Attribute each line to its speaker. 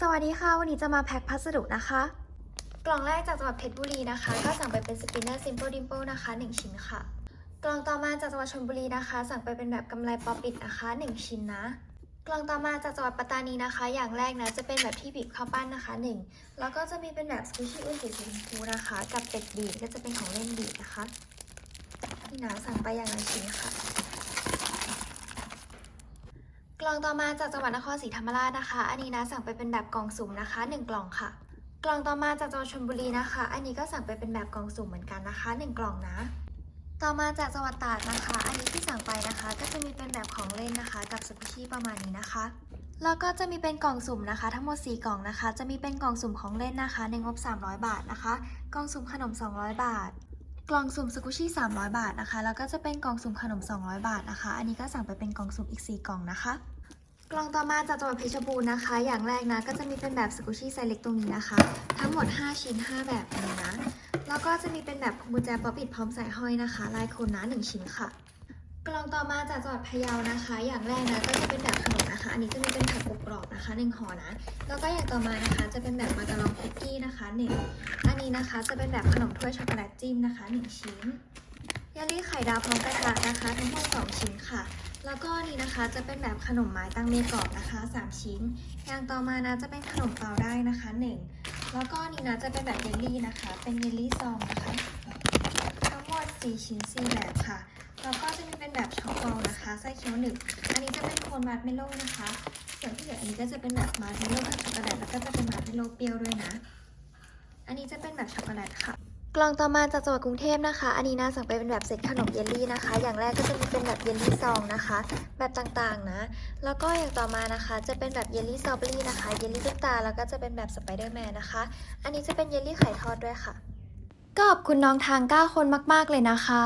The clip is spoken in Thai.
Speaker 1: สวัสดีค่ะ วันนี้จะมาแพ็คพัสดุนะคะ กล่องแรกจากจังหวัดเพชรบุรีนะคะ ก็สั่งไปเป็นสปินเนอร์ Simple Dimple นะคะ 1 ชิ้นค่ะ กล่องต่อมาจากจังหวัดชลบุรีนะคะ สั่งไปเป็นแบบกำไลปอปิดนะคะ 1 ชิ้นนะ กล่องต่อมาจากจังหวัดปัตตานีนะคะ อย่างแรกนะจะเป็นแบบที่บีบข้าวปั้นนะคะ 1 แล้วก็จะมีเป็นแบบสกูชี่อุ่นสีชมพูนะคะ กับเป็ดบีบก็จะเป็นของเล่นบีบนะคะนี่นะสั่งไปอย่างละชิ้นค่ะ กล่องต่อมาจากจังหวัดนครศรีธรรมราชนะคะ อันนี้นะสั่งไปเป็นแบบกล่องสุ่มนะคะ 1 กล่องค่ะ กล่องต่อมาจากจังหวัดชลบุรีนะคะ อันนี้ก็สั่งไปเป็นแบบกล่องสุ่มเหมือนกันนะคะ 1 กล่องนะ ต่อมาจากจังหวัดตราดนะคะ อันนี้ที่สั่งไปนะคะ ก็จะมีเป็นแบบของเล่นนะคะ กับสกุชี่ประมาณนี้นะคะ แล้วก็จะมีเป็นกล่องสุ่มนะคะ ทั้งหมด 4 กล่องนะคะ จะมีเป็นกล่องสุ่มของเล่นนะคะในงบ 300 บาทนะคะ กล่องสุ่มขนม 200 บาท กล่องสุ่มสกุชี่300 บาทนะคะ แล้วก็จะเป็นกล่องสุ่มขนม 200 บาทนะคะ อันนี้ก็สั่งไปเป็นกล่องสุ่มอีก 4 กล่องนะคะ กล่องต่อมาจากจังหวัดเพชรบูรณ์นะคะ อย่างแรกนะก็จะมีเป็นแบบสกุชี่ไซส์เล็กตรงนี้นะคะ ทั้งหมด 5 ชิ้น 5 แบบนี้นะ แล้วก็จะมีเป็นแบบพวงกุญแจป๊อปอิดพร้อมใส่ห้อยนะคะ ลายโคนนะ1ชิ้นค่ะ กล่องต่อมาจากจังหวัดพะเยานะคะ อย่างแรกนะก็จะเป็นแบบขนมเป็นผักกรุบกรอบ นะคะหนึ่งห่อนะ แล้วก็อย่างต่อมานะคะจะเป็นแบบมาการองคุกกี้นะคะหนึ่งอันนี้นะคะจะเป็นแบบขนมถ้วยช็อกโกแลตจิ้มนะคะหนึ่งชิ้นเยลลี่ไข่ดาวพร้อมกระทะนะคะทั้งหมดสองชิ้นค่ะ แล้วก็นี่นะคะจะเป็นแบบขนมไม้ตั้งเมกรอบนะคะ 3 ชิ้น อย่างต่อมานะจะเป็นขนมเปาได้นะคะ 1 แล้วก็นี่นะจะเป็นแบบเยลลี่นะคะ เป็นเยลลี่ซองนะคะ ทั้งหมด4ชิ้น4แบบค่ะ แล้วก็จะมีเป็นแบบช็อกโกแลตนะคะไส้เคี้ยวหนึ่งอันนี้จะเป็นโคนมาร์ชเมลโล่นะคะ ส่วนที่เหลืออันนี้ก็จะเป็นแบบมาร์ชเมลโล่กับช็อกโกแลตแล้วก็จะเป็นมาร์ชเมลโล่เปรี้ยวด้วยนะ อันนี้จะเป็นแบบช็อกโกแลตค่ะกล่องต่อมาจากจังหวัดกรุงเทพนะคะ อันนี้น่าสั่งไปเป็นแบบเซตขนมเยลลี่นะคะ อย่างแรกก็จะมีเป็นแบบเยลลี่ซองนะคะ แบบต่างๆนะ แล้วก็อย่างต่อมานะคะจะเป็นแบบเยลลี่สตรอเบอรี่นะคะ เยลลี่ตุ๊กตา แล้วก็จะเป็นแบบสไปเดอร์แมนนะคะ อันนี้จะเป็นเยลลี่ไข่ทอดด้วยค่ะ ก็ขอบคุณน้องทาง9คนมาก ๆเลยนะคะ